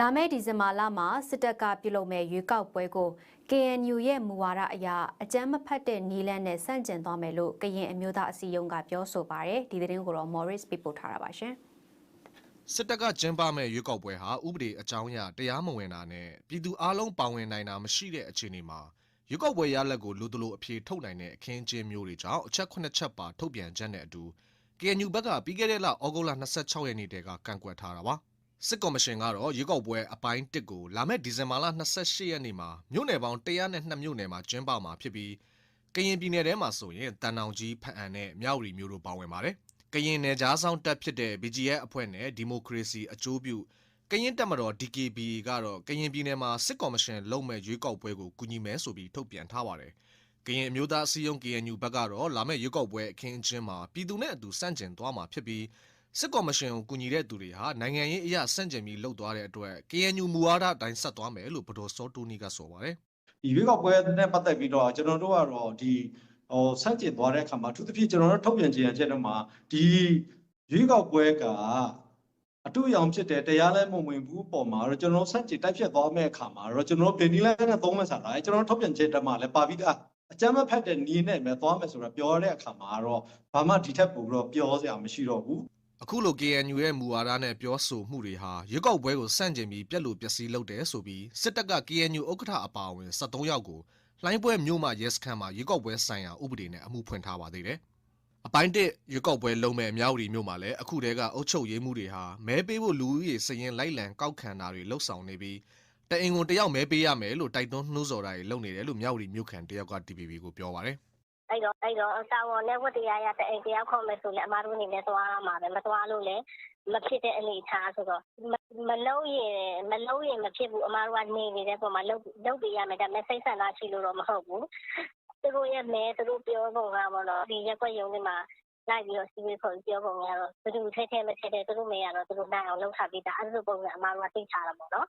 လာမယ့်ဒီဇင်ဘာလမှာစစ်တပ်ကပြုလုပ်မဲ့ရွေးကောက်ပွဲကို KNU ရဲ့မူဝါဒအရအကြမ်းမဖက်တဲ့နီလန်းနဲ့ဆန့်ကျင်သွားမယ်လို့ကရင်အမျိုးသားအစည်းအရုံးကပြောဆိုပါတယ်ဒီသတင်းကိုတော့ Morris ပြပို့ထားတာပါရှင်စစ်တပ်ကကျင်းပမဲ့ရွေးကောက်ပွဲဟာဥပဒေအကြောင်းအရတရားမဝင်တာနဲ့ပြည်သူအလုံးပါဝင်နိုင်တာမရှိတဲ့အခြေအနေမှာရွေးကောက်ပွဲရလဒ်ကိုလူတလူအပြေထုတ်နိုင်တဲ့အခင်းအကျင်းမျိုးတွေကြောင့်အချက်9ချက်ပါထုတ်ပြန်ချက်နဲ့အတူ KNU ဘက်ကပြီးခဲ့တဲ့လဩဂုတ်လ26ရက်နေ့တည်းကကန့်ကွက်ထားတာပါ စစ်ကော်မရှင်ကတော့ရွေးကောက်ပွဲအပိုင်း1ကိုလာမယ့်ဒီဇင်ဘာလ28ရက်နေ့မှာမြို့နယ်ပေါင်း102မြို့နယ်မှာကျင်းပမှာဖြစ်ပြီးကရင်ပြည်နယ်ထဲမှာဆိုရင်တန်တောင်ကြီးဖအံနဲ့မြောက်ရီမြို့တို့ပါဝင်ပါတယ်ကရင်နယ်ကြားဆောင်တပ်ဖြစ်တဲ့ BGF အဖွဲ့နဲ့ဒီမိုကရေစီအကျိုးပြုကရင်တပ်မတော် DKB ကတော့ကရင်ပြည်နယ်မှာစစ်ကော်မရှင်လုံမဲ့ရွေးကောက်ပွဲကိုကူညီမယ်ဆိုပြီးထုတ်ပြန်ထားပါတယ်။ကရင်အမျိုးသားအစည်းအရုံး KNU ဘက်ကတော့လာမဲ့ရွေးကောက်ပွဲအခင်းအကျင်းမှာပြည်သူနဲ့အတူစန့်ကျင်သွားမှာဖြစ်ပြီး စစ်ကော်မရှင်ကိုကူညီတဲ့သူတွေဟာနိုင်ငံရေးအရာစန့်ကျင်ပြီးလှုပ်သွားတဲ့အတွက် KNU မူဝါဒအတိုင်းဆက်သွားမယ်လို့ဗဒိုစောတူနီကဆိုပါတယ်ဒီရွေးကောက်ပွဲနဲ့ပတ်သက်ပြီးတော့ကျွန်တော်တို့ကတော့ဒီဟိုဆန့်ကျင်သွားတဲ့အခါမှာအထူးသဖြင့်ကျွန်တော်တို့ထုတ်ပြန်ကြေညာချက်တွေမှာဒီရွေးကောက်ပွဲကအတူရောင်ဖြစ်တဲ့တရားလဲမဝင်ဘူးပုံမှာတော့ကျွန်တော်တို့ဆန့်ကျင်တိုက်ဖြတ်သွားမယ့်အခါမှာတော့ကျွန်တော်တို့ဗီနီလိုင်းနဲ့သုံးမဲ့ဆန္ဒအဲကျွန်တော်တို့ထုတ်ပြန်ချက်တွေမှာလည်းပါပြီးသားအကြမ်းမဖက်တဲ့နီးနဲ့ပဲသွားမယ်ဆိုတာပြောတဲ့အခါမှာတော့ဘာမှဒီထက်ပိုပြီးတော့ပြောစရာမရှိတော့ဘူး အခုလို KNU ရဲ့မူဝါဒနဲ့ပြောဆိုမှုတွေဟာရွေးကောက်ပွဲကိုစန့်ကျင်ပြီးပြက်လို့ပျက်စီးလုပ်တယ်ဆိုပြီးစစ်တပ်က KNU ဥက္ကဋ္ဌအပါအဝင်73ယောက်ကိုလှိုင်းပွဲမြို့မှာရဲစခန်းမှာရွေးကောက်ပွဲဆိုင်ရာဥပဒေနဲ့အမှုဖွင့်ထားပါသေးတယ်။အပိုင်းတစ်ရွေးကောက်ပွဲလုံးမဲ့အများကြီးမြို့မှာလည်းအခုတည်းကအုပ်ချုပ်ရေးမှုတွေဟာမဲပေးဖို့လူဦးရေစရင်လိုက်လံကောက်ခံတာတွေလှုပ်ဆောင်နေပြီးတအိမ်ကုန်တယောက်မဲပေးရမယ်လို့တိုက်တွန်းနှိုးဆော်တာတွေလုပ်နေတယ်လို့မြောက်ရီမြို့ခံတယောက်က TPP ကိုပြောပါတယ်။ အဲ့တော့အဲ့တော့တာဝန်နဲ့ဝတ္တရားရတဲ့အိမ်တယောက်ခေါ်မယ်ဆိုလည်းအမားတို့အနေနဲ့သွားမှာပဲမသွားလို့လည်းမဖြစ်တဲ့အနေအထားဆိုတော့မလုံးရင်မလုံးရင်မဖြစ်ဘူးအမားတို့ကနေနေတဲ့ပုံမှာလုတ်လုတ်ပြရမယ်ဒါပေမဲ့စိတ်ဆန္ဒရှိလို့တော့မဟုတ်ဘူးသူတို့ရဲ့မဲသူတို့ပြောပုံကပေါ့နော်ဒီရက်ွက်ရုံတွေမှာလိုက်ပြီးတော့စီးပွေးခေါ်ပြောပုံကတော့ဘယ်သူထဲထဲမထဲထဲသူတို့မဲရတော့သူတို့နိုင်အောင်လုပ်ထားပြီးသားအဲ့လိုပုံစံအမားတို့ကသိချတာပေါ့နော်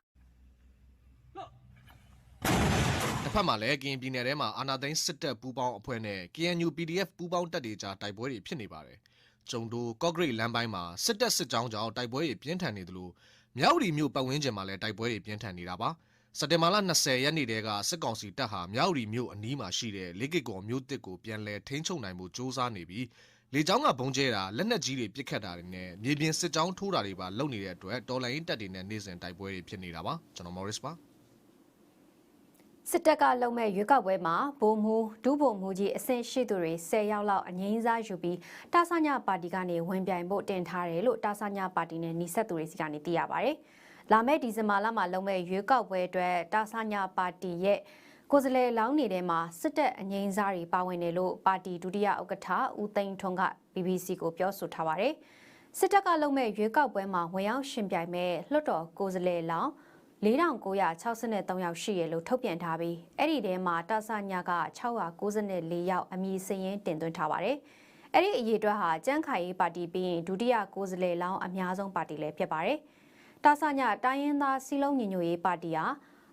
တစ်ဖက်မှာလည်းကရင်ပြည်နယ်ထဲမှာအာနာသိန်းစစ်တပ်ပူးပေါင်းအဖွဲ့နဲ့ KNU PDF ပူးပေါင်းတပ်တွေကြားတိုက်ပွဲတွေဖြစ်နေပါတယ်။ကျုံတို့ကော့ဂရိတ်လမ်းပိုင်းမှာစစ်တပ်စစ်ကြောင်းကြောင့်တိုက်ပွဲတွေပြင်းထန်နေသလိုမြောက်ရီမြို့ပတ်ဝန်းကျင်မှာလည်းတိုက်ပွဲတွေပြင်းထန်နေတာပါ။စက်တင်ဘာလ20ရက်နေ့တည်းကစစ်ကောင်စီတပ်ဟာမြောက်ရီမြို့အနီးမှာရှိတဲ့လေးကစ်ကော်မြို့တစ်ကိုပြန်လည်ထိန်းချုပ်နိုင်မှုစ조사နေပြီးလေကြောင်းကဘုံကျဲတာလက်နက်ကြီးတွေပစ်ခတ်တာတွေနဲ့မြေပြင်စစ်ကြောင်းထိုးတာတွေပါလုပ်နေတဲ့အတွက်တော်လိုင်းတပ်တွေနဲ့နေစဉ်တိုက်ပွဲတွေဖြစ်နေတာပါကျွန်တော် Morris ပါ စစ်တပ်ကလုံမဲ့ရွေးကောက်ပွဲမှာဗိုလ်မှူးဒုဗိုလ်မှူးကြီးအဆင့်ရှိသူတွေ10ယောက်လောက်အငိမ့်စားယူပြီးတာဆညပါတီကနေဝင်ပြိုင်ဖို့တင်ထားတယ်လို့တာဆညပါတီနဲ့နှိဆက်သူတွေစီကနေသိရပါဗျ။လာမယ့်ဒီဇင်ဘာလမှာလုံမဲ့ရွေးကောက်ပွဲအတွက်တာဆညပါတီရဲ့ကိုယ်စားလှယ်လောင်းနေတဲ့မှာစစ်တပ်အငိမ့်စားတွေပါဝင်တယ်လို့ပါတီဒုတိယဥက္ကဋ္ဌဦးသိန်းထွန်းက BBC ကိုပြောဆိုထားပါတယ်။စစ်တပ်ကလုံမဲ့ရွေးကောက်ပွဲမှာဝင်ရောက်ရှင်ပြိုင်မဲ့လွှတ်တော်ကိုယ်စားလှယ်လောင်း 4963ယောက်ရှိရလို့ထုတ်ပြန်ထားပြီးအဲ့ဒီထဲမှာတဆညာက694ယောက်အမည်စရင်းတင်သွင်းထားပါတယ်။အဲ့ဒီအရေးအတွက်ဟာကြန့်ခိုင်ရေးပါတီပြီးရင်ဒုတိယကိုယ်စားလှယ်လောင်းအများဆုံးပါတီလည်းဖြစ်ပါတယ်။တဆညာတိုင်းရင်းသားစီလုံးညီညွတ်ရေးပါတီဟာ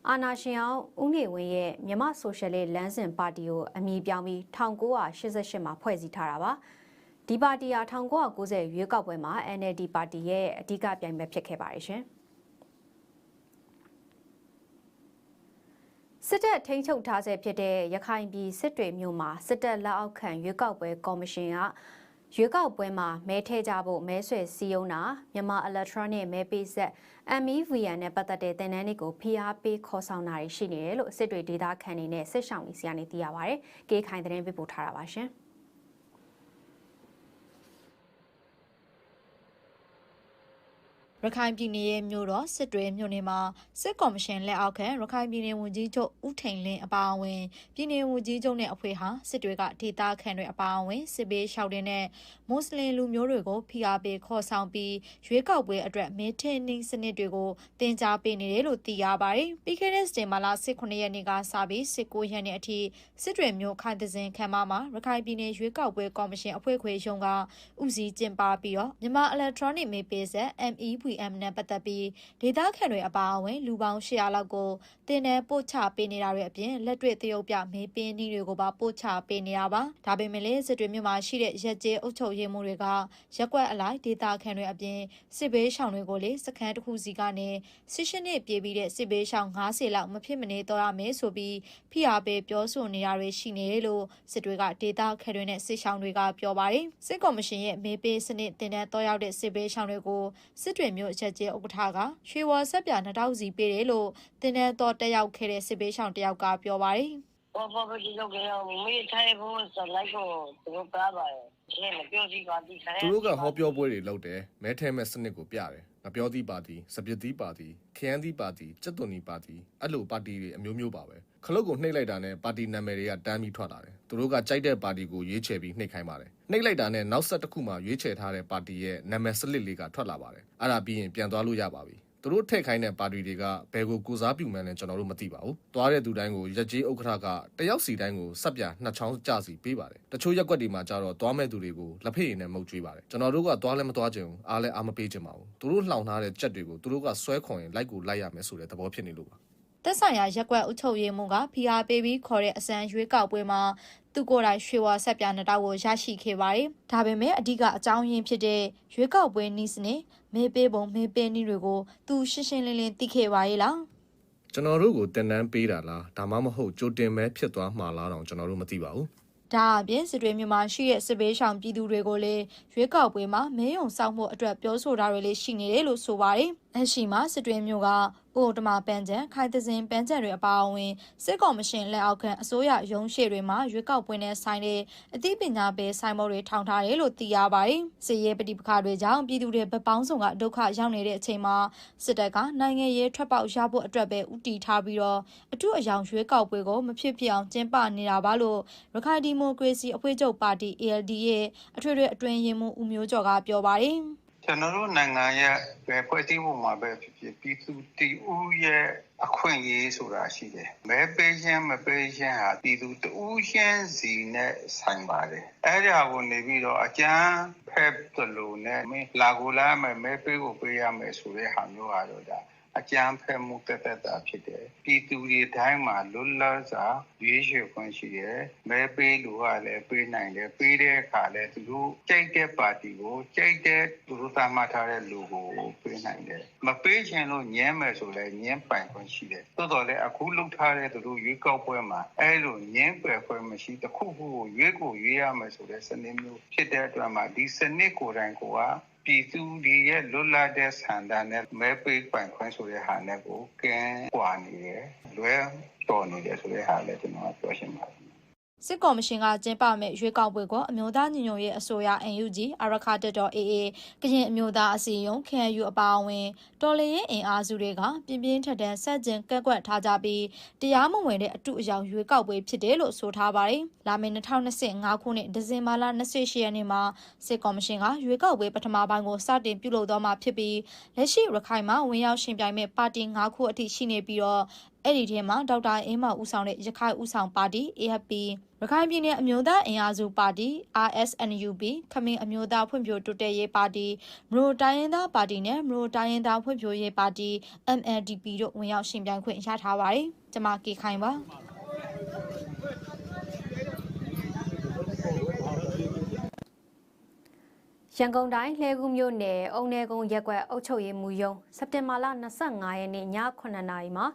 အာနာရှင်အောင်ဦးနေဝင်းရဲ့မြမဆိုရှယ်လစ်လမ်းစဉ်ပါတီကိုအမည်ပြောင်းပြီး1988မှာဖွဲ့စည်းထားတာပါ။ဒီပါတီဟာ1990ရွေးကောက်ပွဲမှာ NLD ပါတီရဲ့အဓိကပြိုင်ပွဲဖြစ်ခဲ့ပါတယ်ရှင်။ စစ်တပ်ထိန်းချုပ်ထားဆဲဖြစ်တဲ့ရခိုင်ပြည်စစ်တွေမြို့မှာစစ်တပ်လက်အောက်ခံရွေးကောက်ပွဲကော်မရှင်ကရွေးကောက်ပွဲမှာမဲထည့်ကြဖို့မဲဆွယ်စည်းရုံးတာမြန်မာ electronic မဲပေးဆက် MEVN နဲ့ပတ်သက်တဲ့တင်နန်းတွေကိုဖိအားပေးခေါ်ဆောင်တာတွေရှိနေတယ်လို့စစ်တွေဒေသခံတွေနဲ့စစ်ဆောင်တွေစီကနေသိရပါဗျ။ကေခိုင်သတင်းပေးပို့ထားတာပါရှင်။ ရခိုင်ပြည်နယ်ရဲ့မြို့တော်စစ်တွေမြို့နယ်မှာစစ်ကော်မရှင်လက်အောက်ခံရခိုင်ပြည်နယ်ဝန်ကြီးချုပ်ဦးထိန်လင်းအပါအဝင်ပြည်နယ်ဝန်ကြီးချုပ်နဲ့အဖွဲ့ဟာစစ်တွေကဒေသခံတွေအပါအဝင်စစ်ပေးရှောက်တဲ့နဲ့မွတ်စလင်လူမျိုးတွေကိုဖိအားပေးခေါ်ဆောင်ပြီးရွေးကောက်ပွဲအတွက်မဲထင်းနှင်းစနစ်တွေကိုတင် जा ပေးနေတယ်လို့သိရပါတယ်။ပြီးခဲ့တဲ့စတင်မာလာ18ရက်နေ့ကစပြီး19ရက်နေ့အထိစစ်တွေမြို့ခိုင်သစင်ခမ်းမမှာရခိုင်ပြည်နယ်ရွေးကောက်ပွဲကော်မရှင်အဖွဲ့ခွေရုံးကဦးစီးကျင်းပပြီးတော့မြန်မာ electronic မဲပေးဆက် MEV CDM နဲ့ပတ်သက်ပြီးဒေသခံတွေအပါအဝင်လူပေါင်း800လောက်ကိုတင်နယ်ပို့ချပေးနေတာတွေအပြင်လက်တွေ့သရုပ်ပြမေးပင်းနည်းတွေကိုပါပို့ချပေးနေတာပါဒါပေမဲ့လည်းစစ်တွေမြို့မှာရှိတဲ့ရက်ကျေးအုပ်ချုပ်ရေးမှုတွေကရက်ကွက်အလိုက်ဒေသခံတွေအပြင်စစ်ဘေးရှောင်တွေကိုလေစခန်းတစ်ခုစီကနေဆစ်ရှင်းနှစ်ပြေးပြီးတဲ့စစ်ဘေးရှောင်90လောက်မဖြစ်မနေတော့ရမယ်ဆိုပြီးဖိအားပေးပြောဆိုနေတာတွေရှိနေတယ်လို့စစ်တွေကဒေသခံတွေနဲ့စစ်ရှောင်တွေကပြောပါတယ်စစ်ကော်မရှင်ရဲ့မေးပေးစနစ်တင်တဲ့တော့ရောက်တဲ့စစ်ဘေးရှောင်တွေကိုစစ်တွေမျိုးချက်ကျေဥက္ကဋ္ဌကရွှေဝါဆက်ပြ2000စီပေးတယ်လို့တင်တဲ့တော့တက်ရောက်ခဲ့တဲ့စစ်ဘေးရှောင်တယောက်ကပြောပါတယ်ဘောဘောကြီးလုပ်ကြအောင်မေးထိုင်ဖို့စလိုက်ကိုသူတို့ကားပါတယ်ရှင်းမပြောစီပါတိဆိုင်သူတို့ကဟောပြောပွဲတွေလုပ်တယ်မဲထဲမဲ့စနစ်ကိုပြတယ်ငပြောသီးပါတီစပစ်သီးပါတီခရမ်းသီးပါတီကြက်သွန်နီပါတီအဲ့လိုပါတီတွေအမျိုးမျိုးပါပဲခလုတ်ကိုနှိပ်လိုက်တာနဲ့ပါတီနာမည်တွေကတန်းပြီးထွက်လာတယ်သူတို့ကကြိုက်တဲ့ပါတီကိုရွေးချယ်ပြီးနှိပ်ခိုင်းပါတယ် နှိပ်လိုက်တာနဲ့နောက်ဆက်တစ်ခုမှရွေးချယ်ထားတဲ့ပါတီရဲ့နာမည်စလစ်လေးကထွက်လာပါတယ်အဲ့ဒါပြီးရင်ပြန်သွားလို့ရပါပြီသူတို့ထည့်ခိုင်းတဲ့ပါတီတွေကဘယ်ကိုကိုစားပြုမှန်းလဲကျွန်တော်တို့မသိပါဘူး။သွားတဲ့သူတိုင်းကိုရက်ကြီးဥက္ကဋ္ဌကတယောက်စီတိုင်းကိုစက်ပြနှစ်ချောင်းကြစီပေးပါတယ်။တချို့ရက်ကွက်တွေမှာကြတော့သွားမဲ့သူတွေကိုလက်ဖက်ရည်နဲ့မှုတ်ကျွေးပါတယ်။ကျွန်တော်တို့ကသွားလဲမသွားချင်ဘူး။အားလဲအားမပေးချင်ပါဘူး။သူတို့လှောင်ထားတဲ့ကြက်တွေကိုသူတို့ကဆွဲခွန်ရင်လိုက်ကိုလိုက်ရမယ်ဆိုတဲ့သဘောဖြစ်နေလို့ပါ။တက်ဆိုင်ရာရက်ကွက်အုပ်ချုပ်ရေးမှူးက PR ပေးပြီးခေါ်တဲ့အစံရွေးကောက်ပွဲမှာ သူကိုယ်တိုင်ရွှေဝါဆက်ပြနှစ်တောက်ကိုရရှိခဲ့ပါတယ်။ဒါပေမဲ့အဓိကအကြောင်းရင်းဖြစ်တဲ့ရွေးကောက်ပွဲနည်းစနစ်မေးပေးပုံမေးပေးနည်းတွေကိုသူရှင်းရှင်းလင်းလင်းသိခဲ့ပါရဲ့လား။ကျွန်တော်တို့ကိုတင်တန်းပေးတာလားဒါမှမဟုတ်ကြိုတင်မဲဖြစ်သွားမှာလားတော့ကျွန်တော်တို့မသိပါဘူးဒါအပြင်စစ်တွေမြန်မာရှိတဲ့စစ်ဘေးရှောင်ပြည်သူတွေကိုလည်းရွေးကောက်ပွဲမှာမဲယုံစောက်မှုအတွက်ပြောဆိုတာတွေလည်းရှိနေတယ်လို့ဆိုပါတယ်။ အရှိမှာစစ်တွေမျိုးကအိုတမပန်းချံခိုင်သစင်ပန်းချံတွေအပါအဝင်စစ်ကော်မရှင်လက်အောက်ခံအစိုးရရုံးရှေ့တွေမှာရွေးကောက်ပွဲနဲ့ဆိုင်တဲ့အသိပညာပေးဆိုင်မောတွေထောင်ထားတယ်လို့သိရပါတယ်။စစ်ရေးပဋိပက္ခတွေကြောင့်ပြည်သူတွေဗပောင်းဆောင်ကဒုက္ခရောက်နေတဲ့အချိန်မှာစစ်တပ်ကနိုင်ငံရေးထွက်ပေါက်ရဖို့အတွက်ပဲဥတီထားပြီးတော့အထူးအယောင်ရွေးကောက်ပွဲကိုမဖြစ်ဖြစ်အောင်ကျင်းပနေတာပါလို့ရခိုင်ဒီမိုကရေစီအဖွဲ့ချုပ်ပါတီ ALD ရဲ့အထွေထွေအတွင်းရေးမှူးဦးမျိုးကျော်ကပြောပါတယ်။ ကျွန်တော်တို့နိုင်ငံရဲ့ဘယ်ဖွဲ့စည်းပုံမှာပဲဖြစ်ဖြစ်ပြည်သူတည်ဦးရဲ့အခွင့်အရေးဆိုတာရှိတယ်။မဲပေးခြင်းမပေးခြင်းဟာပြည်သူတဦးချင်းစီနဲ့ဆိုင်ပါတယ်။အဲ့ဒါကိုနေပြီးတော့အကျန်းဖက်တလို့နဲ့မင်းလာကိုလာမယ်မဲပေးကိုပေးရမယ်ဆိုတဲ့ဟာမျိုးဟာတော့ဒါ အကျန်းဖက်မှုတက်တက်တာဖြစ်တယ်။ပြည်သူတွေတိုင်းမှာလွတ်လပ်စွာရွေးချယ်ခွင့်ရှိတယ်။မဲပေးလို့ကလည်းပေးနိုင်တယ်။ပေးတဲ့အခါလည်းသူတို့ကြိုက်တဲ့ပါတီကိုကြိုက်တဲ့သူတို့သတ်မှတ်ထားတဲ့လူကိုပေးနိုင်တယ်။မပေးချင်လို့ညှင်းမယ်ဆိုလည်းညှင်းပိုင်ခွင့်ရှိတယ်။သို့တော်လည်းအခုလုပ်ထားတဲ့သူတို့ရွေးကောက်ပွဲမှာအဲလိုညှင်းပယ်ခွင့်မရှိတစ်ခုခုကိုရွေးကိုရွေးရမယ်ဆိုတဲ့စနစ်မျိုးဖြစ်တဲ့အတွက်မှာဒီစနစ်ကိုယ်တိုင်ကိုက ပြည်သူတွေရဲ့လွတ်လပ်တဲ့ဆန္ဒနဲ့မဲပေးပိုင်ခွင့်ဆိုတဲ့ဟာနဲ့ကိုကင်းကွာနေတယ်လွဲတော်နေတယ်ဆိုတဲ့ဟာလည်းကျွန်တော်ပြောရှင်းပါတယ် စစ်ကော်မရှင်ကကျင်းပမဲ့ရွေးကောက်ပွဲကိုအမျိုးသားညီညွတ်ရေးအစိုးရ NUG အရခတက်တော် AA ကရင်အမျိုးသားအစည်းအရုံး KNU အပါအဝင်တော်လှန်ရေးအင်အားစုတွေကပြင်းပြင်းထန်ထန်ဆက်ကျင်ကန့်ကွက်ထားကြပြီးတရားမဝင်တဲ့အတုအယောင်ရွေးကောက်ပွဲဖြစ်တယ်လို့ဆိုထားပါတယ်။လာမယ့်2025ခုနှစ်ဒီဇင်ဘာလ28ရက်နေ့မှာစစ်ကော်မရှင်ကရွေးကောက်ပွဲပထမပိုင်းကိုစတင်ပြုလုပ်တော့မှာဖြစ်ပြီးလက်ရှိရခိုင်မှာဝင်ရောက်ရှင်ပြိုင်မဲ့ပါတီ၅ခုအထိရှိနေပြီးတော့ အဲ့ဒီထဲမှာဒေါက်တာအင်းမောင်ဦးဆောင်တဲ့ရခိုင်ဦးဆောင်ပါတီ AFP ရခိုင်ပြည်နယ်အမျိုးသားအင်အားစုပါတီ RSNUP ခမင်းအမျိုးသားဖွံ့ဖြိုးတိုးတက်ရေးပါတီမရိုတိုင်းရင်းသားပါတီနဲ့မရိုတိုင်းရင်းသားဖွံ့ဖြိုးရေးပါတီ MLDP တို့ဝင်ရောက်ရှင်ပြိုင်ခွင့်ရထားပါတယ်။ကျွန်မကေခိုင်ပါ။ရန်ကုန်တိုင်းလှဲကူးမြို့နယ်အုံနေကုန်းရက်ကွက်အုပ်ချုပ်ရေးမှူးရုံးစက်တင်ဘာလ25ရက်နေ့ည9:00နာရီမှာ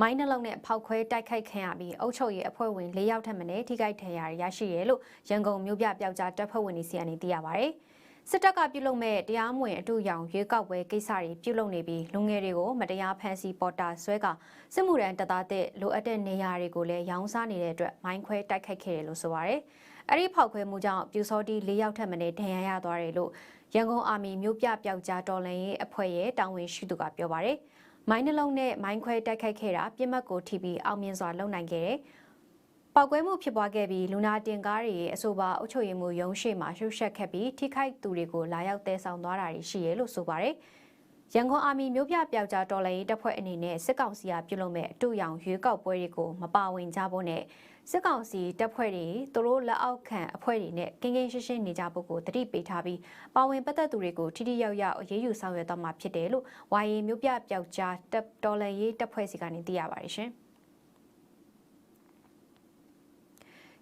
မိုင်းနှလုံးနဲ့ဖောက်ခွဲတိုက်ခိုက်ခံရပြီးအုပ်ချုပ်ရေးအဖွဲ့ဝင်၄ယောက်ထပ်မံထိခိုက်ဒဏ်ရာရရှိရဲလို့ရန်ကုန်မြို့ပြပျောက်ကြားတပ်ဖွဲ့ဝင်တွေစီကနေသိရပါဗျ။စစ်တပ်ကပြုလုပ်မဲ့တရားမဝင်အတူရောင်ရွေးကောက်ပွဲကိစ္စတွေပြုလုပ်နေပြီးလူငယ်တွေကိုမတရားဖမ်းဆီးပေါ်တာဆွဲကစစ်မှုရန်တပ်သားတဲ့လိုအပ်တဲ့နေရာတွေကိုလည်းရောင်းစားနေတဲ့အတွက်မိုင်းခွဲတိုက်ခိုက်ခဲ့တယ်လို့ဆိုပါရယ်။အဲ့ဒီဖောက်ခွဲမှုကြောင့်ပြူစောတီ၄ယောက်ထပ်မံဒဏ်ရာရသွားတယ်လို့ရန်ကုန်အာမီမြို့ပြပျောက်ကြားတော်လှန်ရေးအဖွဲ့ရဲ့တာဝန်ရှိသူကပြောပါရယ်။ မိုင်းနှလုံးနဲ့မိုင်းခွဲတိုက်ခိုက်ခဲ့တာပြစ်မှတ်ကိုထိပြီးအောင်မြင်စွာလုပ်နိုင်ခဲ့တယ်။ပောက်ကွဲမှုဖြစ်ပွားခဲ့ပြီးလူနာတင်ကားတွေရဲ့အဆိုပါအုပ်ချုပ်ရေးမှုရုံးရှိမှရှုပ်ရှက်ခဲ့ပြီးထိခိုက်သူတွေကိုလာရောက်တဲဆောင်သွားတာရှိရဲလို့ဆိုပါရယ်။ရန်ကုန်အာမီမြို့ပြပျောက်ကြားတော်လှန်ရေးတပ်ဖွဲ့အနေနဲ့စစ်ကောင်စီကပြုလုပ်မဲ့အတူရောင်ရွေးကောက်ပွဲတွေကိုမပါဝင်ကြဖို့နဲ့ စစ်ကောင်စီတပ်ဖွဲ့တွေသူတို့လက်အောက်ခံအဖွဲ့တွေနဲ့ကင်းကင်းရှင်းရှင်းနေကြဖို့ကိုတတိပေးထားပြီးပါဝင်ပတ်သက်သူတွေကိုထိထိရောက်ရောက်အရေးယူဆောင်ရွက်သွားမှာဖြစ်တယ်လို့ဝါရီမျိုးပြပျောက်ကြားတပ်တော်လှန်ရေးတပ်ဖွဲ့စီကနေသိရပါတယ်ရှင်။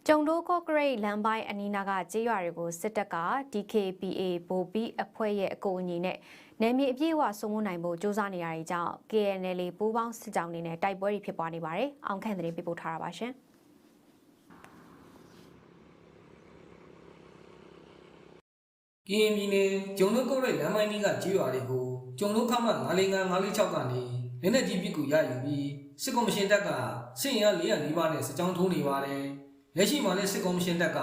ကျုံတိုးကော့ဂရိတ်လမ်းပိုင်းအနီးနားကကြေးရွာတွေကိုစစ်တပ်က DKPA ဗိုလ်ပြီးအဖွဲ့ရဲ့အကူအညီနဲ့နယ်မြေအပြည့်အဝစိုးမိုးနိုင်ဖို့စ조사နေရတဲ့ကြောင့် KNL ပူးပေါင်းစစ်ကြောင်းတွေနဲ့တိုက်ပွဲတွေဖြစ်ပွားနေပါတယ်။အောင်ခန့်သတင်းပေးပို့ထားတာပါရှင်။ ကရင်ပြည်နယ်ကျုံတို့ကုတ်ရိတ်လမ်းမိုင်းကြီးကကြေးရွာတွေကိုကျုံတို့ခမ945 946ကနေလက်နက်ကြီးပစ်ကူရယူပြီးစစ်ကော်မရှင်တပ်ကစစ်ရင်400နီးပါးနဲ့စစ်ကြောင်းထိုးနေပါတယ်။လက်ရှိမှာလည်းစစ်ကော်မရှင်တပ်က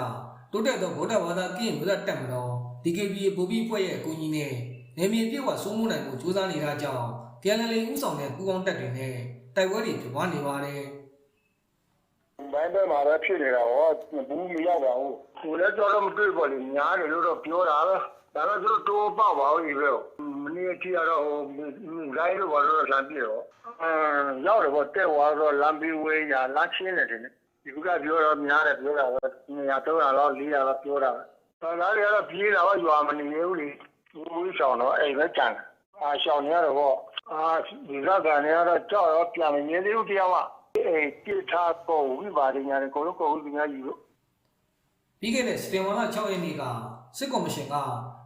တိုးတက်သောဗုဒ္ဓဘာသာကရင်မျိုးသားတပ်မတော် DKBA ဗိုလ်ပြီးဖွဲ့ရဲ့အကူအညီနဲ့နေမြေပြည့်ဝစိုးမိုးနိုင်မှုစူးစမ်းနေတာကြောင့် KNL ဥဆောင်တဲ့ပူးပေါင်းတပ်တွေနဲ့တိုက်ပွဲတွေဖြစ်ပွားနေပါတယ်။ ဘိုင်းဘက်မှာပဲဖြစ်နေတာဟောဘူးမရောက်ပါဘူးကိုလည်းကြောတော့မတွေ့ပါလေများတယ်လို့တော့ပြောတာပဲဒါတော့သူတို့တိုးပေါ့ပါဦးဒီလိုမနေ့ကကြီးကတော့ဟိုဂိုင်းလို့ဘာလို့လမ်းပြေတော့အမ်ရောက်တယ်ပေါ့တက်သွားတော့လမ်းပြေဝေးညာလမ်းချင်းနေတယ်ဒီကပြောတော့များတယ်ပြောတာပဲ200 300လောက်400လောက်ပြောတာပဲဒါသားတွေကတော့ပြေးတာတော့ရွာမနေဘူးလေဘူးဆောင်တော့အိမ်ပဲကြံအာရှောင်းနေရတော့ပေါ့အာဒီကကနေကတော့ကြောက်တော့ပြန်မမြင်သေးဘူးတရားက အဲတိထားပေါ်ဝိပါဒညာကိုလိုကိုဝိပညာယူလို့ပြီးခဲ့တဲ့စတင်ဝါလာ6ရက်နေ့ကစစ်ကော်မရှင်က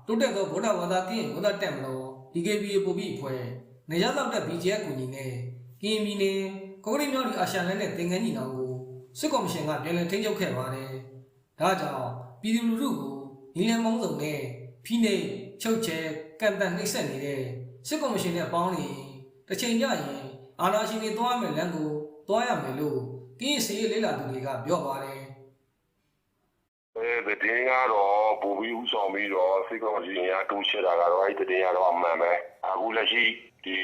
တိုးတက်သောဗုဒ္ဓဘာသာကရင်ဗုဒ္ဓတက်မလို့ DKBA ပို့ပြီးအဖွဲ့နေရသောက်တဲ့ BGF ကူညီနဲ့ကရင်ပြည်နယ်ကော်ဂရိမြောက်ဒီအာရှလန်နဲ့သင်္ကန်းညီနောင်ကိုစစ်ကော်မရှင်ကပြန်လည်ထိန်းချုပ်ခဲ့ပါတယ်။ဒါကြောင့်ပြည်သူလူထုကိုညီလန်မုံစုံနဲ့ဖိနှိပ်ချုပ်ချယ်ကန့်တတ်နှိပ်စက်နေတဲ့စစ်ကော်မရှင်နဲ့ပေါင်းနေတစ်ချိန်ကျရင်အာဏာရှင်တွေတွားမယ်လမ်းကို တွားရမယ်လို့ကရင်စီရေးလေးလာသူတွေကပြောပါတယ်။အဲတည်င်းကတော့ဘူပြီးဥဆောင်ပြီးတော့စိတ်ကောင်းကြီးညာတူးချတာကတော့အဲ့တည်င်းကတော့အမှန်ပဲအခုလက်ရှိဒီ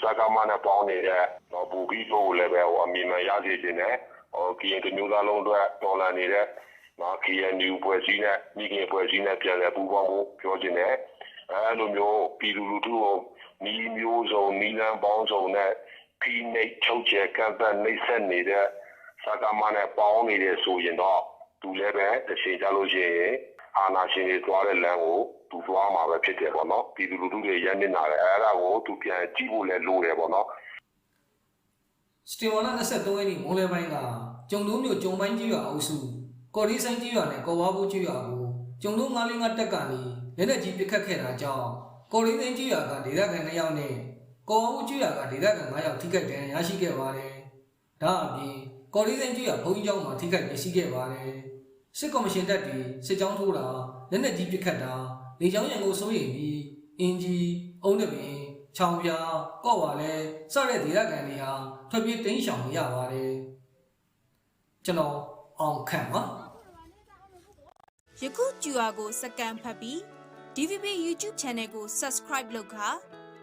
စကားမနဲ့ပေါင်းနေတဲ့တော့ဘူပြီးတို့လည်းပဲဟိုအမြင်မှန်ရစေခြင်းနဲ့ဟိုကရင်တမျိုးသားလုံးအတွက်တော်လန်နေတဲ့နော် KNU ဖွဲ့စည်းနဲ့မိခင်ဖွဲ့စည်းနဲ့ပြန်လည်ပူးပေါင်းဖို့ပြောခြင်းနဲ့အဲလိုမျိုးပြည်သူလူထုကိုနီးမျိုးစုံနီးလန်းပေါင်းစုံနဲ့ ဖိနှိပ်ချုပ်ချယ်ကန့်သတ်နှိပ်စက်နေတဲ့စကားမနဲ့ပေါင်းနေတယ်ဆိုရင်တော့သူလည်းပဲတစ်ချိန်ကြလို့ရှိရင်အာနာရှင်တွေသွားတဲ့လမ်းကိုသူသွားမှာပဲဖြစ်တယ်ပေါ့နော်ပြည်သူလူထုတွေရန်နေတာလေအဲ့ဒါကိုသူပြန်ကြည့်ဖို့လည်းလိုတယ်ပေါ့နော်စတင်ဝါလာ23ရက်နေ့မိုးလယ်ပိုင်းကကျုံလုံးမြို့ကျုံပိုင်းကြီးရွာအုပ်စုကော်ဒီဆိုင်ကြီးရွာနဲ့ကော်ဝါဘူးကြီးရွာကိုကျုံလုံး955တက်ကနေလက်နက်ကြီးပစ်ခတ်ခဲ့တာကြောင့်ကော်ဒီဆိုင်ကြီးရွာကဒေသခံ2ယောက်နဲ့ ကော်ဝါဘူးကြီးရွာကဒေသခံ9ယောက်ထိခိုက်ဒဏ်ရာရရှိခဲ့ပါတယ်။ဒါအပြင်ကော်ဒီဆိုင်ကြီးရွာဘုံကြီးကျောင်းမှာထိခိုက်ပျက်စီးခဲ့ပါတယ်။စစ်ကော်မရှင်တပ်တွေစစ်ကြောင်းထိုးတာလက်နက်ကြီးပစ်ခတ်တာလေကြောင်းရန်ကိုစိုးရိမ်ပြီးအင်ဂျီအုံးတပင်ချောင်ပြာကော့ဝါလဲစတဲ့ဒေသခံတွေဟာထွက်ပြေးတိမ်းရှောင်နေရပါတယ်ကျွန်တော်အောင်ခန့်ပါယခုကျူအာကိုစကန်ဖတ်ပြီး DVB YouTube Channel ကို Subscribe လုပ်ခါ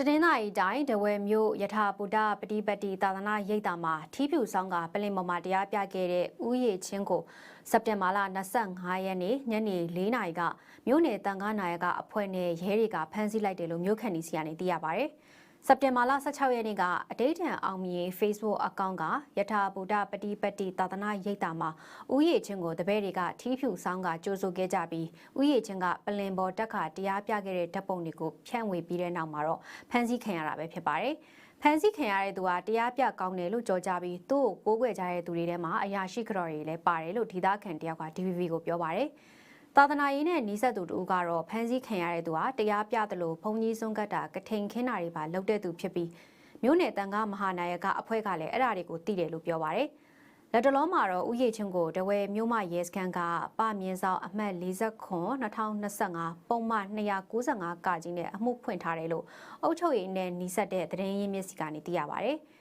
တနင်္လာရီတိုင်းဒဝဲမြို့ယထာဗုဒ္ဓပฏิပတ်တိသာသနာရိပ်သာမှာထီးဖြူဆောင်ကပလင်ပေါ်မှာတရားပြခဲ့တဲ့ဥယေချင်းကိုစက်တင်ဘာလ25ရက်နေ့ညနေ4နာရီကမြို့နယ်တန်ခါနာယကအဖွဲ့နဲ့ရဲတွေကဖမ်းဆီးလိုက်တယ်လို့မြို့ခံတွေစီကနေသိရပါဗျ။ စက်တင်ဘာလ16ရက်နေ့ကအတိတ်ထံအောင်မြင် Facebook အကောင့်ကယထာဗုဒ္ဓပฏิပတ်တိသာသနာရိပ်သာမှာဥယေချင်းကိုတပည့်တွေကထီးဖြူဆောင်ကကြိုးဆိုခဲ့ကြပြီးဥယေချင်းကပလင်ပေါ်တက်ခါတရားပြခဲ့တဲ့ဓာတ်ပုံတွေကိုဖြန့်ဝေပြီးတဲ့နောက်မှာတော့ဖမ်းဆီးခံရတာပဲဖြစ်ပါတယ်။ဖန်ဆီးခံရတဲ့သူဟာတရားပြကောင်းတယ်လို့ကြော်ကြပြီးသူ့ကိုကိုးကွယ်ကြတဲ့သူတွေထဲမှာအရာရှိကြော်တွေလည်းပါတယ်လို့ဒေသခံတယောက်က DVB ကိုပြောပါတယ်။ သာသနာရေးနဲ့နီးစပ်သူတို့ကတော့ဖန်ဆီးခံရတဲ့သူဟာတရားပြသလိုဘုံကြီးစွန့်ကတ်တာကထိန်ခင်းတာတွေပါလုပ်တဲ့သူဖြစ်ပြီးမြို့နယ်တန်ခါမဟာနာယကအဖွဲ့ကလည်းအဲ့ဒါတွေကိုသိတယ်လို့ပြောပါတယ်။လက်တလုံးမှာတော့ဥယေချင်းကိုတဝဲမြို့မရဲစခန်းကပမြင်းဆောင်အမှတ်40ခွန်2025ပုံမှန်295ကကြီးနဲ့အမှုဖွင့်ထားတယ်လို့အုပ်ချုပ်ရေးနဲ့နီးစပ်တဲ့သတင်းရင်းမြစ်စီကနေသိရပါတယ်။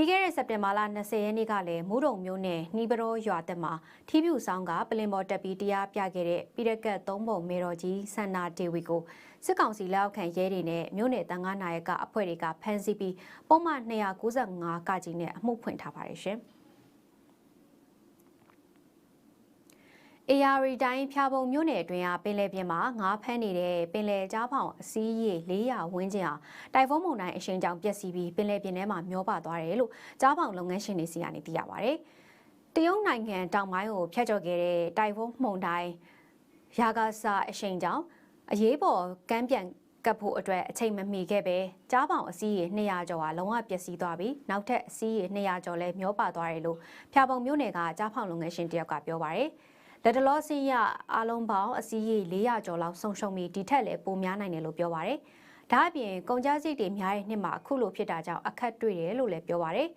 ပြီးခဲ့တဲ့စက်တင်ဘာလ20ရက်နေ့ကလည်းမူးတုံမျိုးနဲ့နှီးပရောရွာတက်မှာထီးပြူဆောင်ကပလင်ပေါ်တက်ပြီးတရားပြခဲ့တဲ့ပြည်ရက်ကတ်သုံးပုံမေတော်ကြီးဆန္နာဒေဝီကိုစစ်ကောင်စီလက်အောက်ခံရဲတွေနဲ့မြို့နယ်တန်ခါနာယကအဖွဲ့တွေကဖမ်းဆီးပြီးပုံမှန်295ကကြီးနဲ့အမှုဖွင့်ထားပါတယ်ရှင်။ AR တိုင်းဖြာပုံမြို့နယ်အတွင်းကပင်လယ်ပြင်မှာငါးဖမ်းနေတဲ့ပင်လယ်ကြားဖောင်အစည်းရေ400ဝန်းကျင်ဟာတိုင်ဖုန်းမုန်တိုင်းအရှိန်ကြောင့်ပျက်စီးပြီးပင်လယ်ပြင်ထဲမှာမျောပါသွားတယ်လို့ကြားဖောင်လုပ်ငန်းရှင်တွေစီကနေသိရပါဗျ။တရုတ်နိုင်ငံတောင်ပိုင်းကိုဖျက်ချော်ခဲ့တဲ့တိုင်ဖုန်းမုန်တိုင်းရာဂါဆာအရှိန်ကြောင့်အရေးပေါ်ကမ်းပြန်ကပ်ဖို့အတွက်အချိန်မမီခဲ့ပဲကြားပေါင်အစည်းရေ200ကျော်ဟာလုံးဝပျက်စီးသွားပြီးနောက်ထပ်အစည်းရေ200ကျော်လည်းမျောပါသွားတယ်လို့ဖြာပုံမြို့နယ်ကကြားဖောင်လုပ်ငန်းရှင်တယောက်ကပြောပါရယ် လက်တလောစင်းရအားလုံးပေါင်းအစည်းရေ400ကျော်လောက်ဆုံရှုံပြီးဒီထက်လည်းပိုများနိုင်တယ်လို့ပြောပါရယ်ဒါအပြင်ကုန်ကြမ်းစိတ်တွေများတဲ့နှစ်မှာအခုလိုဖြစ်တာကြောင့်အခက်တွေ့တယ်လို့လည်းပြောပါရယ်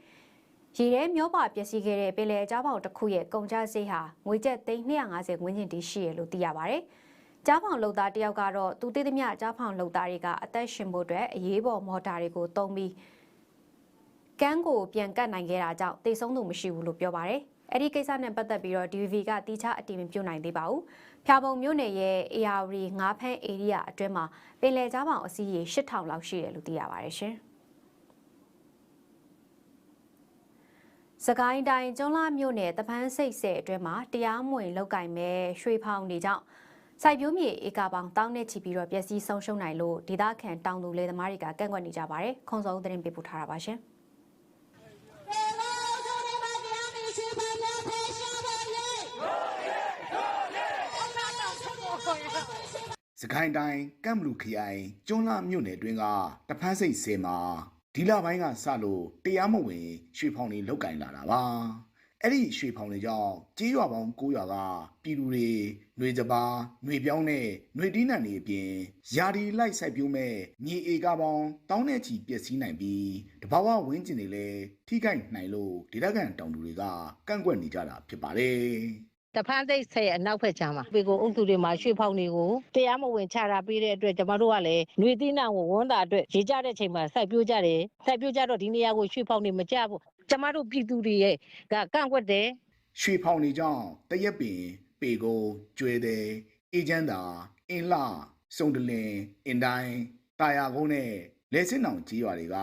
ရေထဲမျောပါပျက်စီးခဲ့တဲ့ပင်လယ်အကြောပေါင်တစ်ခုရဲ့ကုန်ကြမ်းစိတ်ဟာငွေကျပ်350ဝန်းကျင်တည်းရှိရလို့သိရပါရယ်ကြားဖောင်လုံသားတယောက်ကတော့သူတည်သမျှကြားဖောင်လုံသားတွေကအသက်ရှင်ဖို့အတွက်အရေးပေါ်မော်တာတွေကိုတုံးပြီးကန်းကိုပြန်ကတ်နိုင်ခဲ့တာကြောင့်တိတ်ဆုံးသူမရှိဘူးလို့ပြောပါရယ် အဲ့ဒီကိစ္စနဲ့ပတ်သက်ပြီးတော့ DVV ကတီချအတီးမပြုတ်နိုင်သေးပါဘူး။ဖြာပုံမြို့နယ်ရဲ့ ARV ငါးဖန်း area အတွင်းမှာပင်လယ်ကြားပေါင်အစည်းရေ8000လောက်ရှိတယ်လို့သိရပါတယ်ရှင်။စကိုင်းတိုင်းကျွန်းလာမြို့နယ်တပန်းစိတ်ဆဲအတွင်းမှာတရားမဝင်လောက်ကင်မဲ့ရွှေဖောင်တွေကြောင့်စိုက်ပျိုးမြေဧကပေါင်းတောင်းနဲ့ချီပြီးတော့ပျက်စီးဆုံးရှုံးနိုင်လို့ဒေသခံတောင်သူလယ်သမားတွေကကန့်ကွက်နေကြပါတယ်။ခွန်စောဦးသတင်းပေးပို့ထားတာပါရှင်။ စကိုင်းတိုင်းကမ်ဘလူခရိုင်ကျွန်းလာမြို့နယ်တွင်းကတဖန်းစိတ်ဆဲမှာဒီလပိုင်းကစလို့တရားမဝင်ရွှေဖောင်တွေလောက်ကင်လာတာပါအဲ့ဒီရွှေဖောင်တွေကြောင့်ကြေးရွာပေါင်း9ရွာကပြည်သူတွေຫນွေစပါးຫນွေပြောင်းနဲ့ຫນွေတီးနှံတွေအပြင်ယာဒီလိုက်စိုက်ပျိုးမဲ့မြေဧကပေါင်းတောင်းနဲ့ချီပျက်စီးနိုင်ပြီးတဘာဝဝင်းကျင်တွေလည်းထိခိုက်နိုင်လို့ဒေသခံတောင်သူတွေကကန့်ကွက်နေကြတာဖြစ်ပါတယ် တဖန်းသိပ်ဆဲအနောက်ဖက်ချမ်းမှာပေကိုအုပ်စုတွေမှာရွှေဖောက်တွေကိုတရားမဝင်ချတာပေးတဲ့အတွက်ကျမတို့ကလည်းຫນွေသီးနှံကိုဝန်တာအတွက်ရေကြတဲ့ချိန်မှာစိုက်ပျိုးကြတယ်စိုက်ပျိုးကြတော့ဒီနေရာကိုရွှေဖောက်နေမကြဘူးကျမတို့ပြည်သူတွေရဲ့ကကန့်ကွက်တယ်ရွှေဖောင်တွေကြောင့်တရက်ပင်ပေကုန်းကျွဲတဲ့အေဂျန်တာအင်းလှစုံတလင်အင်တိုင်းတာယာကုန်းနဲ့လဲစင်းအောင်ကြီးရွာတွေက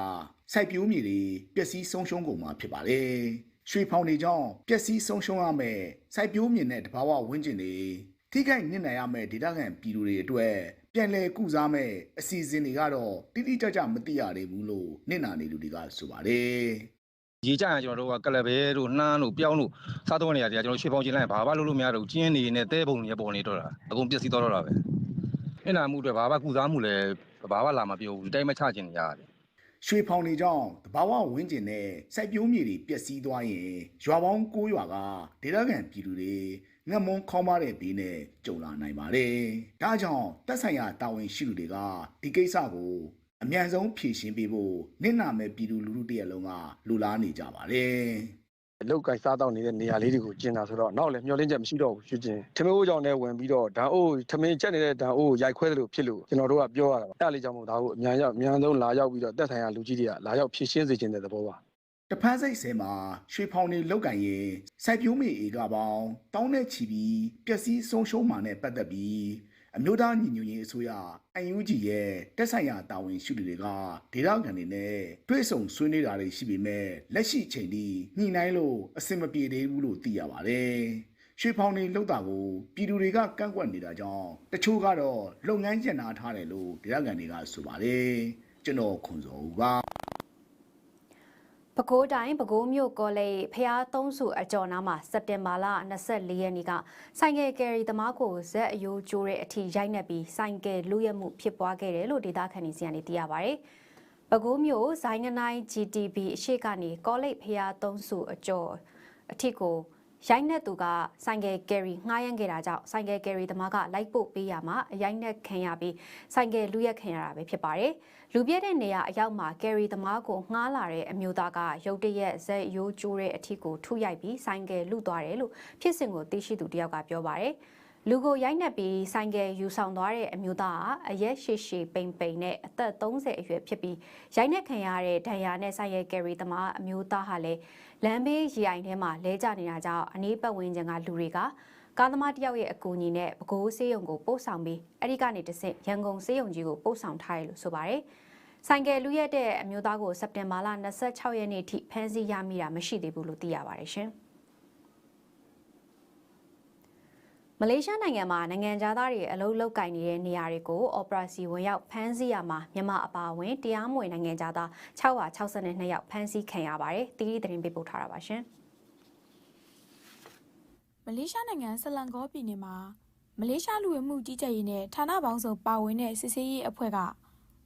စိုက်ပျိုးမြေတွေပျက်စီးဆုံးရှုံးကုန်မှာဖြစ်ပါတယ် ရွှေဖောင်တွေကြောင့်ပျက်စီးဆုံးရှုံးရမယ်စိုက်ပျိုးမြေနဲ့တဘာဝဝင်းကျင်တွေထိခိုက်နစ်နာရမယ်ဒေသခံပြည်သူတွေအတွက်ပြန်လည်ကုစားမဲ့အစီအစဉ်တွေကတော့တိတိကျကျမသိရသေးဘူးလို့နစ်နာနေလူတွေကဆိုပါတယ်ရေကြရင်ကျွန်တော်တို့ကကလဘဲတို့နှမ်းတို့ပြောင်းတို့စားသုံးနေရတယ်ကျွန်တော်ရွှေပေါင်းချင်းလိုက်ဘာမှလုပ်လို့မရတော့ကျင်းနေနဲ့တဲပုံတွေပေါ်နေတော့တာအကုန်ပျက်စီးသွားတော့တာပဲအဲ့နာမှုတွေဘာမှကုစားမှုလည်းဘာမှလာမပြောဘူးဒီတိုင်းမချခြင်းနေရတယ် ရွှေဖောင်တွေကြောင့်တဘာဝဝင်းကျင်နဲ့စိုက်ပျိုးမြေတွေပျက်စီးသွားရင်ရွာပေါင်း9ရွာကဒေသခံပြည်သူတွေငတ်မွန်းခေါင်းပါတဲ့ဘေးနဲ့ကြုံလာနိုင်ပါတယ်။ဒါကြောင့်တက်ဆိုင်ရာတာဝန်ရှိသူတွေကဒီကိစ္စကိုအမြန်ဆုံးဖြေရှင်းပေးဖို့နင့်နာမဲ့ပြည်သူလူထုတရက်လုံးကလူလားနေကြပါတယ်။ လောက်ကင်စားတော့နေတဲ့နေရာလေးတွေကိုကျင်တာဆိုတော့နောက်လည်းမျောလင်းချက်မရှိတော့ဘူးရွှေကျင်ထမင်းအိုးကြောင့်လည်းဝင်ပြီးတော့ဓာတ်အိုးထမင်းချက်နေတဲ့ဓာတ်အိုးရိုက်ခွဲတယ်လို့ဖြစ်လို့ကျွန်တော်တို့ကပြောရတာပါအဲ့ဒါလေးကြောင့်မို့ဒါကိုအမြန်ရောက်အမြန်ဆုံးလာရောက်ပြီးတော့တက်ဆိုင်ရာလူကြီးတွေကလာရောက်ဖြည့်ရှင်းစေခြင်းတဲ့သဘောပါတဖန်းစိတ်ဆဲမှာရွှေဖောင်တွေလောက်ကန်ရင်စိုက်ပျိုးမြေဧကပေါင်းတောင်းနဲ့ချီပြီးပျက်စီးဆုံးရှုံးမှာနဲ့ပတ်သက်ပြီး အမျိုးသားညီညွတ်ရေးအစိုးရ UNG ရဲ့တက်ဆိုင်ရာတာဝန်ရှိသူတွေကဒေသခံတွေနဲ့တွဲဆုံဆွေးနွေးတာတွေရှိပေမဲ့လက်ရှိအချိန်ထိညှိနှိုင်းလို့အဆင်မပြေသေးဘူးလို့သိရပါတယ်။ရွှေဖောင်တွေလောက်တာကိုပြည်သူတွေကကန့်ကွက်နေတာကြောင့်တချို့ကတော့လုပ်ငန်းကျန်နာထားတယ်လို့ဒေသခံတွေကဆိုပါတယ်။ကျွန်တော်ခွန်စောဦးပါ ပဲခူးတိုင်းပဲခူးမြို့ကောလိပ်ဖျားသုံးစုအကျော်နားမှာစက်တင်ဘာလ24ရက်နေ့ကဆိုင်ကယ်ကယ်ရီသမားကိုဇက်အယိုးကျိုးတဲ့အထိရိုက်နှက်ပြီးဆိုင်ကယ်လူရဲမှုဖြစ်ပွားခဲ့တယ်လို့ဒေသခံတွေစီကနေသိရပါဗျ။ပဲခူးမြို့ဇိုင်းငနိုင် GTB အရှိကနေကောလိပ်ဖျားသုံးစုအကျော်အထိကို ရိုက်နှက်သူကဆိုင်ကယ်ကယ်ရီငှားရမ်းခဲ့တာကြောင့်ဆိုင်ကယ်ကယ်ရီသမားကလိုက်ပို့ပေးရမှာအရိုက်နှက်ခံရပြီးဆိုင်ကယ်လူရက်ခံရတာပဲဖြစ်ပါတယ်။လူပြည့်တဲ့နေရာအရောက်မှာကယ်ရီသမားကိုငှားလာတဲ့အမျိုးသားကရုတ်တရက်ဇက်ရိုးကျိုးတဲ့အထီကိုထုရိုက်ပြီးဆိုင်ကယ်လူသွားတယ်လို့ဖြစ်စဉ်ကိုသိရှိသူတယောက်ကပြောပါတယ်။လူကိုရိုက်နှက်ပြီးဆိုင်ကယ်ယူဆောင်သွားတဲ့အမျိုးသားဟာအရက်ရှိရှိပိန်ပိန်နဲ့အသက်30အရွယ်ဖြစ်ပြီးရိုက်နှက်ခံရတဲ့ဒဏ်ရာနဲ့ဆိုင်ကယ်ကယ်ရီသမားအမျိုးသားဟာလည်း လမ်းဘေးရီအိုင်ထဲမှာလဲကျနေတာကြောင့်အနီးပတ်ဝန်းကျင်ကလူတွေကကားသမားတယောက်ရဲ့အကူအညီနဲ့ပဲခူးဆေးရုံကိုပို့ဆောင်ပြီးအဲ့ဒီကနေတဆင့်ရန်ကုန်ဆေးရုံကြီးကိုပို့ဆောင်ထားတယ်လို့ဆိုပါတယ်။ဆိုင်ကယ်လူရက်တဲ့အမျိုးသားကိုစက်တင်ဘာလ26ရက်နေ့ထိဖမ်းဆီးရမိတာမရှိသေးဘူးလို့သိရပါတယ်ရှင်။ မလေးရှားနိုင်ငံမှာနိုင်ငံသားတွေအလုပ်လုပ်ကင်နေတဲ့နေရာတွေကို Operation ဝင်ရောက်ဖမ်းဆီးရမှာမြန်မာအပါအဝင်တရားမဝင်နိုင်ငံသား662ယောက်ဖမ်းဆီးခံရပါတယ်။တီးတီးသတင်းပေးပို့ထားတာပါရှင်။မလေးရှားနိုင်ငံဆလန်ကောပြည်နယ်မှာမလေးရှားလူဝင်မှုကြီးကြပ်ရေးနဲ့ဌာနပေါင်းစုံပါဝင်တဲ့စစ်ဆေးရေးအဖွဲ့က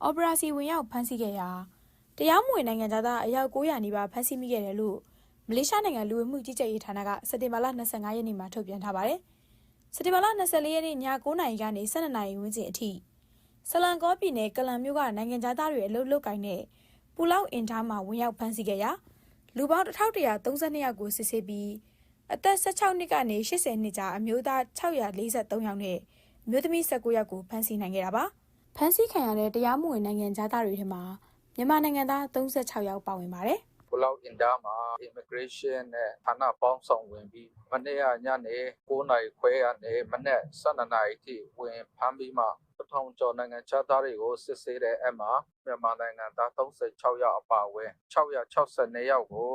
အော်ပရာစီဝင်ရောက်ဖမ်းဆီးခဲ့ရာတရားမဝင်နိုင်ငံသားအယောက်900နီးပါးဖမ်းဆီးမိခဲ့တယ်လို့မလေးရှားနိုင်ငံလူဝင်မှုကြီးကြပ်ရေးဌာနကစက်တင်ဘာလ25ရက်နေ့မှာထုတ်ပြန်ထားပါတယ်။ စက်တင်ဘာလ24ရက်နေ့ည9:00နာရီကနေ12:00နာရီဝန်းကျင်အထိဆလန်ကောပြည်နယ်ကလန်မြို့ကနိုင်ငံသားတွေအလုပ်လုပ်ကိုင်တဲ့ပူလောက်အင်ထားမှာဝင်ရောက်ဖမ်းဆီးခဲ့ရာလူပေါင်း1132ယောက်ကိုစစ်ဆေးပြီးအသက်16နှစ်ကနေ80နှစ်ကြားအမျိုးသား643ယောက်နဲ့အမျိုးသမီး19ယောက်ကိုဖမ်းဆီးနိုင်ခဲ့တာပါ။ဖမ်းဆီးခံရတဲ့တရားမဝင်နိုင်ငံသားတွေထဲမှာမြန်မာနိုင်ငံသား36ယောက်ပါဝင်ပါတယ်။ ကိုလောက်အင်ဒါမှာ immigration နဲ့ဌာနပေါင်းဆောင်ဝင်ပြီးမနေ့ကညနေ9နာရီခွဲကနေမနေ့12နာရီထိဝင်ဖမ်းပြီးမှပထောင်ကျော်နိုင်ငံခြားသားတွေကိုစစ်ဆေးတဲ့အမှာမြန်မာနိုင်ငံသား36ယောက်အပါအဝင်662ယောက်ကို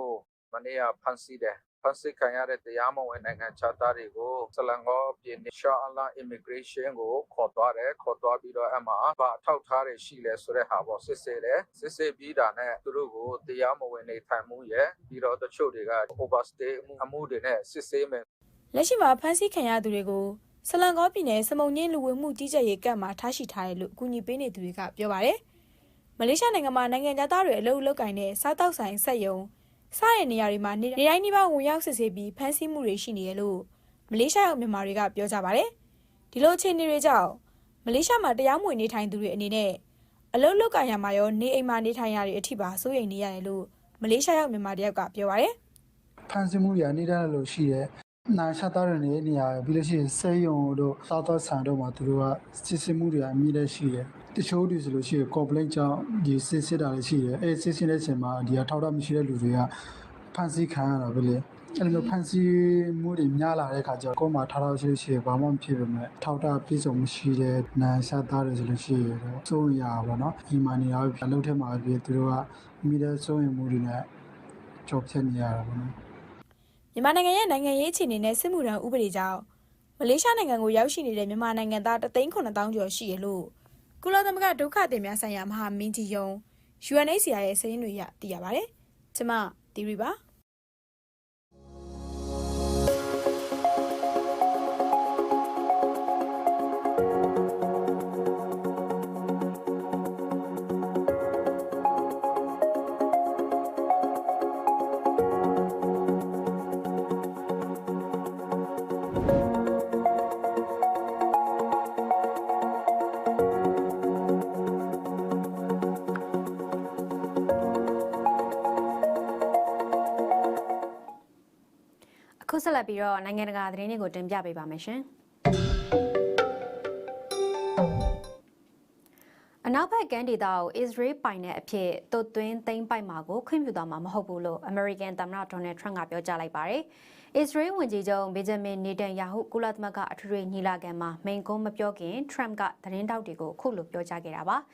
မနေ့ကဖမ်းဆီးတယ် ဖမ်းဆီးခံရတဲ့တရားမဝင်နိုင်ငံခြားသားတွေကိုဆလန်ကောပြည်နယ်ရှာအလာ immigration ကိုခေါ်သွားတယ်ခေါ်သွားပြီးတော့အမှာဘာအထောက်ထားတွေရှိလဲဆိုတဲ့ဟာပေါ့စစ်ဆေးတယ်စစ်ဆေးပြီးတာနဲ့သူတို့ကိုတရားမဝင်နေထိုင်မှုရဲ့ပြီးတော့တချို့တွေက overstay အမှုတွေနဲ့စစ်ဆေးမယ်လက်ရှိမှာဖမ်းဆီးခံရသူတွေကိုဆလန်ကောပြည်နယ်စမုံညင်းလူဝင်မှုကြီးကြပ်ရေးကပ်မှာထားရှိထားတယ်လို့အကူအညီပေးနေသူတွေကပြောပါတယ်။မလေးရှားနိုင်ငံမှာနိုင်ငံသားတွေအလုပ်လုပ်ကိုင်တဲ့စားတောက်ဆိုင်ဆက်ယုံ စတဲ့နေရာတွေမှာနေတိုင်းနှိပါဝင်ရောက်စစ်ဆေးပြီးဖမ်းဆီးမှုတွေရှိနေတယ်လို့မလေးရှားရောက်မြန်မာတွေကပြောကြပါတယ်။ဒီလိုအခြေအနေတွေကြောင့်မလေးရှားမှာတရားမဝင်နေထိုင်သူတွေအနေနဲ့အလုပ်လုပ်ကိုင်ရမှာရောနေအိမ်မှာနေထိုင်ရတဲ့အထိပါစိုးရိမ်နေရတယ်လို့မလေးရှားရောက်မြန်မာတယောက်ကပြောပါတယ်။ဖန်ဆင်းမှုတွေအနေနဲ့လို့ရှိတယ်။နိုင်ရှာသားတွေနေနေရာပြီးလို့ရှိရင်စေယုံတို့စားသောဆန်တို့မှာသူတို့ကစစ်စစ်မှုတွေအမြင့်တဲ့ရှိတယ်။ တချို့တွေဆိုလို့ရှိရင် complaint ကြောင့်ဒီစစ်စစ်တာတွေရှိတယ်။အဲစစ်စစ်တဲ့အချိန်မှာဒီအထောက်အထားမရှိတဲ့လူတွေကဖန်ဆီးခံရတာပဲလေ။အဲ့လိုဖန်ဆီးမှုတွေများလာတဲ့အခါကျတော့ကိုယ်မှာထားထားရှိလို့ရှိရင်ဘာမှမဖြစ်ပါနဲ့ထောက်တာပြည့်စုံမရှိတဲ့နိုင်ရှာသားတွေဆိုလို့ရှိရင်တော့စိုးရပါတော့။ဒီမှာနေရာအလုပ်ထက်မှာပြသူတို့ကမိတဲ့စိုးရင်မှုတွေနဲ့ကြော်ဖြတ်နေရတာပေါ့နော်။မြန်မာနိုင်ငံရဲ့နိုင်ငံရေးအခြေအနေနဲ့စစ်မှုထမ်းဥပဒေကြောင့်မလေးရှားနိုင်ငံကိုရောက်ရှိနေတဲ့မြန်မာနိုင်ငံသား3,900ကျော်ရှိရလို့ ကုလသမဂ္ဂဒုက္ခသည်များဆိုင်ရာမဟာမင်းကြီးယုံ UNHCR ရဲ့စာရင်းတွေရသိရပါတယ်။ကျမတီရီပါ။ ဆက်လက်ပြီးတော့နိုင်ငံတကာသတင်းတွေကိုတင်ပြပေးပါမယ်ရှင်။အနောက်ဘက်ကမ်းဒေသကိုအစ္စရေးပိုင်တဲ့အဖြစ်သွတ်သွင်းသိမ်းပိုက်မှာကိုခွင့်ပြုသွားမှာမဟုတ်ဘူးလို့အမေရိကန်သမ္မတဒေါ်နယ်ထရန့်ကပြောကြားလိုက်ပါတယ်။အစ္စရေးဝန်ကြီးချုပ်ဘေဂျမင်နေတန်ယာဟုကုလသမဂ္ဂအထွေထွေညီလာခံမှာမိန့်ခွန်းမပြောခင်ထရန့်ကသတင်းတောက်တွေကိုခုလိုပြောကြားခဲ့တာပါ။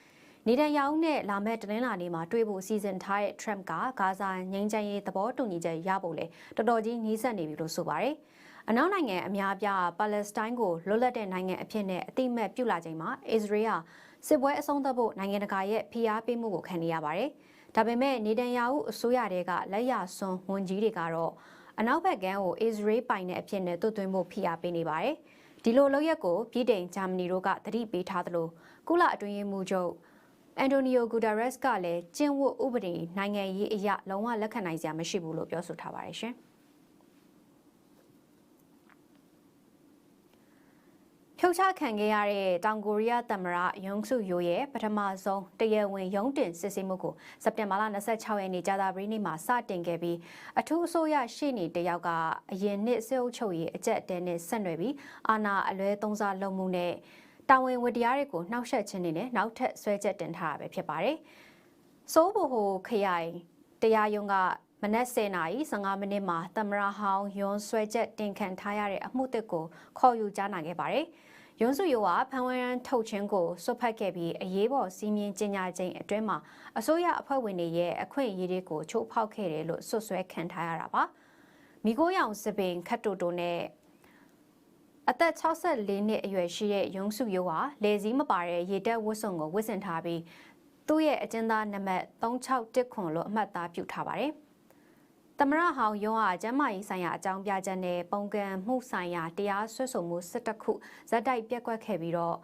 နေတန်ယာဟုနဲ့လာမယ့်တနင်္လာနေ့မှာတွေ့ဖို့စီစဉ်ထားတဲ့ Trump ကဂါဇာငြိမ်းချမ်းရေးသဘောတူညီချက်ရဖို့လေတော်တော်ကြီးနှီးစပ်နေပြီလို့ဆိုပါတယ်။အနောက်နိုင်ငံအများအပြားပါလက်စတိုင်းကိုလွတ်လပ်တဲ့နိုင်ငံအဖြစ်နဲ့အတိအမှတ်ပြုလာချိန်မှာအစ္စရေးကစစ်ပွဲအဆုံးသတ်ဖို့နိုင်ငံတကာရဲ့ဖိအားပေးမှုကိုခံနေရပါတယ်။ဒါပေမဲ့နေတန်ယာဟုအစိုးရတွေကလက်ရစွန်းဝန်ကြီးတွေကတော့အနောက်ဘက်ကမ်းကိုအစ္စရေးပိုင်တဲ့အဖြစ်နဲ့တွတ်သွင်းဖို့ဖိအားပေးနေပါတယ်။ဒီလိုလုပ်ရက်ကိုပြည်တိုင်ဂျာမနီတို့ကသတိပေးထားသလိုကုလအတွင်းရေးမှူးချုပ် အန်တိုနီယိုဂူတာရက်စ်ကလည်းကျင့်ဝတ်ဥပဒေနိုင်ငံရေးအရာလုံးဝလက်ခံနိုင်စရာမရှိဘူးလို့ပြောဆိုထားပါတယ်ရှင်။ဖျဖြုတ်ချခံခဲ့ရတဲ့တောင်ကိုရီးယားသမ္မတယုံဆုယိုရဲ့ပထမဆုံးတရားဝင်ရုံးတင်စစ်ဆေးမှုကိုစက်တင်ဘာလ26ရက်နေ့ကြာသပတေးနေ့မှာစတင်ခဲ့ပြီးအထူးအစိုးရရှေ့နေတယောက်ကအရင်နှစ်စစ်အုပ်ချုပ်ရေးအကြက်တဲနဲ့ဆက်နွယ်ပြီးအာဏာအလွဲသုံးစားလုပ်မှုနဲ့ တာဝန်ဝတ္တရားတွေကိုနှောက်ယှက်ခြင်းတွေနဲ့နောက်ထပ်ဆွဲချက်တင်ထားတာပဲဖြစ်ပါတယ်။စိုးဘိုဟိုခရိုင်တရားရုံးကမနက် 10: နာရီ15မိနစ်မှာသမရဟောင်းယွန်းဆွဲချက်တင်ခံထားရတဲ့အမှုတစ်ကိုခေါ်ယူကြားနာခဲ့ပါတယ်။ယွန်းစုယိုကဖန်ဝရန်ထုတ်ချင်းကိုစွတ်ဖက်ခဲ့ပြီးအရေးပေါ်စီးမြင်ကျင်ညာခြင်းအတွင်းမှာအစိုးရအဖွဲ့ဝင်တွေရဲ့အခွင့်အရေးတွေကိုချိုးဖောက်ခဲ့တယ်လို့ဆွဆွဲခံထားရတာပါ။မိခိုးရောင်စပင်ခတ်တိုတိုနဲ့ အသက်64နှစ်အရွယ်ရှိတဲ့ယုံစုယိုဟာလေစည်းမပါတဲ့ရေတက်ဝတ်စုံကိုဝတ်ဆင်ထားပြီးသူ့ရဲ့အကျဉ်းသားနံပါတ်36ခွန်လို့အမှတ်သားပြုထားပါတယ်။သမရဟောင်ယွန်းအားကျမ်းမာရေးဆိုင်ရာအကြောင်းပြချက်နဲ့ပုံကံမှုဆိုင်ရာတရားစွဲဆိုမှု17ခုဇက်တိုက်ပြက်ကွက်ခဲ့ပြီးတော့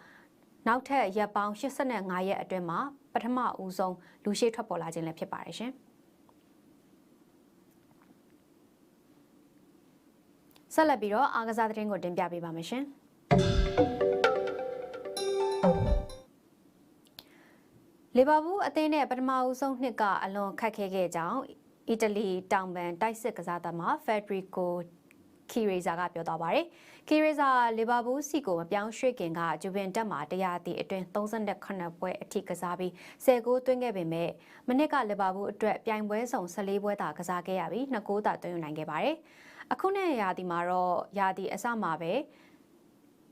နောက်ထပ်ရက်ပေါင်း85ရက်အတွင်းမှာပထမဦးဆုံးလူရှိထွက်ပေါ်လာခြင်းလည်းဖြစ်ပါတယ်ရှင် ဆက်လက်ပြီးတော့အာကစားသတင်းကိုတင်ပြပေးပါမယ်ရှင်လီဗာပူးအသင်းနဲ့ပထမဦးဆုံးနှစ်ကအလွန်ခက်ခဲခဲ့ကြောင်းအီတလီတောင်ပန်တိုက်စစ်ကစားသမားဖက်ဒရီကိုခီရေဇာကပြောသွားပါတယ်။ခီရေဇာလီဗာပူးစီကိုမပြောင်းရွှေ့ခင်ကဂျူဗင်တက်မှာတရားတီအတွင်း38ပွဲအထိကစားပြီး10ဂိုးသွင်းခဲ့ပေမဲ့မနစ်ကလီဗာပူးအတွက်ပြိုင်ပွဲဆောင်14ပွဲသာကစားခဲ့ရပြီး2ဂိုးသာသွင်းယူနိုင်ခဲ့ပါတယ်။ အခုနဲ့ရာသီမှာတော့ရာသီအစမှာပဲ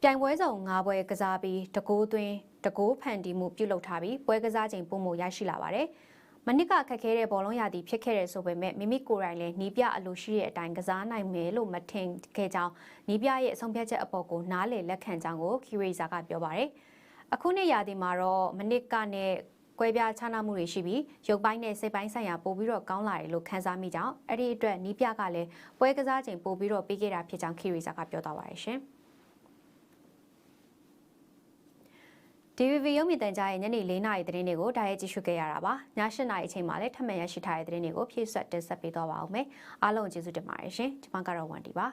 ပြိုင်ပွဲဆောင်၅ပွဲကစားပြီးတကိုးသွင်းတကိုးဖန်တီမှုပြုလုပ်ထားပြီးပွဲကစားချိန်ပုံမရရှိလာပါတယ်။မနစ်ကခက်ခဲတဲ့ဘောလုံးရာသီဖြစ်ခဲ့တဲ့ဆိုပေမဲ့မိမိကိုယ်တိုင်လည်းနီးပြအလိုရှိတဲ့အတိုင်းကစားနိုင်မယ်လို့မထင်ခဲ့ကြောင်းနီးပြရဲ့အဆုံးဖြတ်ချက်အပေါ်ကိုနားလည်လက်ခံကြောင်းကိုခီရီဇာကပြောပါတယ်။အခုနှစ်ရာသီမှာတော့မနစ်ကနဲ့ ကွဲပြားခြားနားမှုတွေရှိပြီးရုပ်ပိုင်းနဲ့စိတ်ပိုင်းဆိုင်ရာပို့ပြီးတော့ကောင်းလာတယ်လို့ခန်းစားမိကြောင်းအဲ့ဒီအတွက်နီးပြကလည်းပွဲကစားချိန်ပို့ပြီးတော့ပေးခဲ့တာဖြစ်ကြောင်းခီရီဇာကပြောသွားပါတယ်ရှင်။ DVB ရုပ်မြင်သံကြားရဲ့ညနေ၄နာရီသတင်းတွေကိုဒါရိုက်ကြည့်ရှုခဲ့ရတာပါည၈နာရီအချိန်မှာလည်းထပ်မံရရှိထားတဲ့သတင်းတွေကိုဖြည့်ဆွတ်တင်ဆက်ပေးသွားပါဦးမယ်အားလုံးကျေးဇူးတင်ပါတယ်ရှင်ကျွန်မကတော့ဝန်ဒီပါ